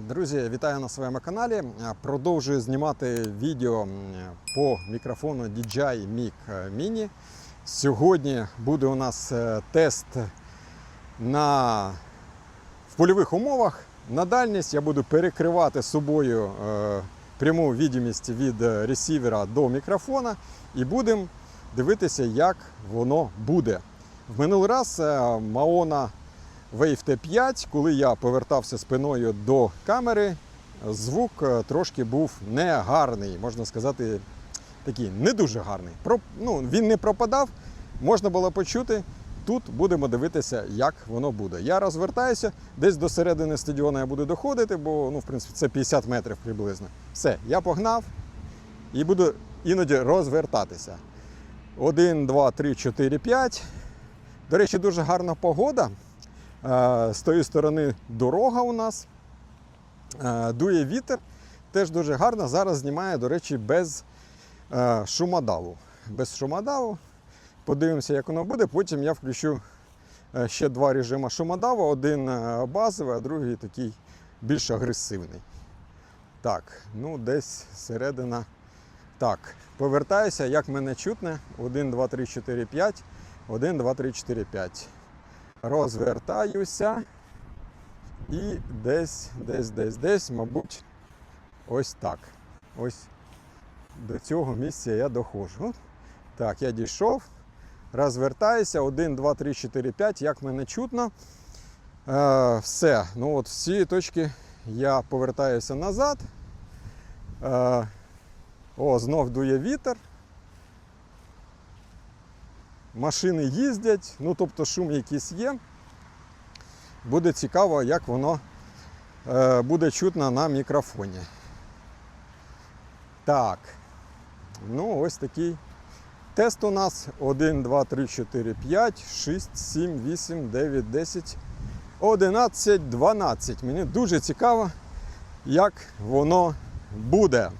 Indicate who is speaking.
Speaker 1: Друзі, вітаю на своєму каналі. Продовжую знімати відео по мікрофону DJI Mic Mini. Сьогодні буде у нас е, тест на в польових умовах. На дальність я буду перекривати собою е, пряму відомість від е, ресівера до мікрофона і будемо дивитися, як воно буде. В минулий раз е, Maona Wave T5, коли я повертався спиною до камери, звук е, трошки був не гарний, можна сказати, такий не дуже гарний. Про, ну, він не пропадав, можна було почути. Тут будемо дивитися, як воно буде. Я розвертаюся, десь до середини стадіону я буду доходити, бо ну, в принципі, це 50 метрів приблизно. Все, я погнав і буду іноді розвертатися. 1, 2, 3, 4, 5. До речі, дуже гарна погода. Е, З тої сторони дорога у нас. Е, Дує вітер. Теж дуже гарно. Зараз знімає, до речі, без е, шумодаву. Без шумодаву. Подивимося, як воно буде. Потім я включу ще два режими шумодаву. Один базовий, а другий такий більш агресивний. Так, ну десь середина. Так, повертаюся, як мене чутне. 1, 2, 3, 4, 5. 1, 2, 3, 4, 5 розвертаюся і десь, десь, десь, десь, мабуть, ось так. Ось до цього місця я доходжу. Так, я дійшов. Розвертаюся. 1, 2, 3, 4, 5. Як мене чутно. Е, все. Ну от з точки я повертаюся назад. Е, о, знов дує вітер машини їздять, ну тобто шум якийсь є. Буде цікаво, як воно е, буде чутно на мікрофоні. Так. Ну, ось такий тест у нас. 1, 2, 3, 4, 5, 6, 7, 8, 9, 10, 11, 12. Мені дуже цікаво, як воно буде.